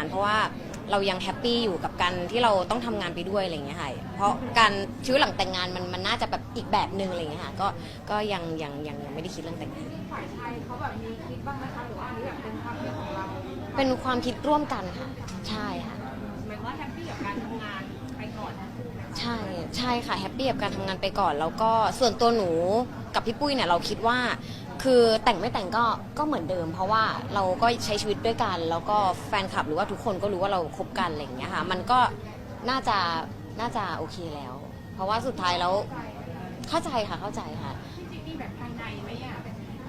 าน เพราะว่าเรายังแฮปปี้อยู่กับการที่เราต้องทำงานไปด้วยอะไรอย่างเงี้ยค่ะเพราะการชีวิตหลังแต่งงานมันมันน่าจะแบบอีกแบบหนึ่งอะไรอย่างเงี้ยค่ะก็ก็ยังยังยังยังไม่ได้คิดเรื่องแต่งงาน ฝ่ายชายเขาแบบมีคิดบ้างไหมคะหรือว่าอันนี้แบบเป็นความคิดของเราเป็นความคิดร่วมกันค่ะ ใช่ค่ะ หมายว่าแฮปปี้กับการทำงานไปก่อนทั้งคู่ไหมคะใช่ใช่ค่ะแฮปปี้กับการทำงานไปก่อน แล้วก็ส่วนตัวหนูกับพี่ปุ้ยเนี่ยเราคิดว่า คือแต่งไม่แต่งก็ก็เหมือนเดิม เพราะว่าเราก็ใช้ชีวิตด้วยกัน แล้วก็แฟนคลับหรือว่าทุกคนก็รู้ว่าเราคบกันอะไรอย่างเงี้ยค่ะมันก็น่าจะน่าจะโอเคแล้ว เพราะว่าสุดท้ายแล้วเข้าใจค่ะเข้าใจค่ะ จริงๆมีแบบภายในไหมอะ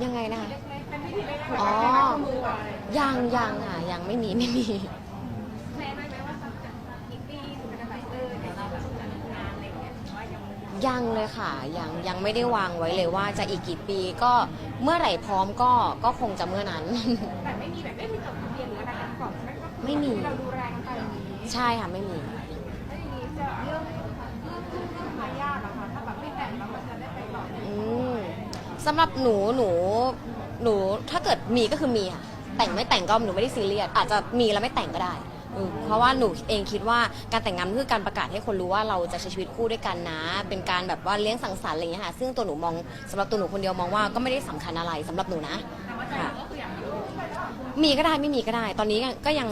ยังไงนะคะ เล็กๆเป็นวิธีเล็กๆแบบอ๋อแค่ครออะไร ยังยังค่ะยังไม่มีไม่มี ยังไม่ยังเลยค่ะ ยังยังไม่ได้วางไว้เลยว่าจะอีกกี่ปีก็เมื่อไหร่พร้อมก็ก็คงจะเมื่อนั้น แต่ไม่มีแบบไม่มีจดทะเบียนหรืออะไรกันก่อนใช่ไหมก็คือไม่มี เราดูแลกันไปอย่างนี้ใช่ค่ะไม่มี แล้วอย่างนี้จะเรื่องเรื่องเรื่องเรื่องมารยาทเหรอคะถ้าแบบไม่แต่งแล้วมันจะได้ไปต่อไหนอืมสำหรับหนูหนูหนูถ้าเกิดมีก็คือมีค่ะแต่งไม่แต่งก็หนูไม่ได้ซีเรียสอาจจะมีแล้วไม่แต่งก็ได้ อืมเพราะว่าหนูเองคิดว่าการแต่งงานมันคือการประกาศให้คนรู้ว่าเราจะใช้ชีวิตคู่ด้วยกันนะ เป็นการแบบว่าเลี้ยงสังสรรค์อะไรอย่างเงี้ยค่ะซึ่งตัวหนูมองสำหรับตัวหนูคนเดียวมองว่าก็ไม่ได้สำคัญอะไรสำหรับหนูนะแต่ว่าใจเราก็คืออยากมีลูก มีก็ได้ไม่มีก็ได้ ตอนนี้ก็ยัง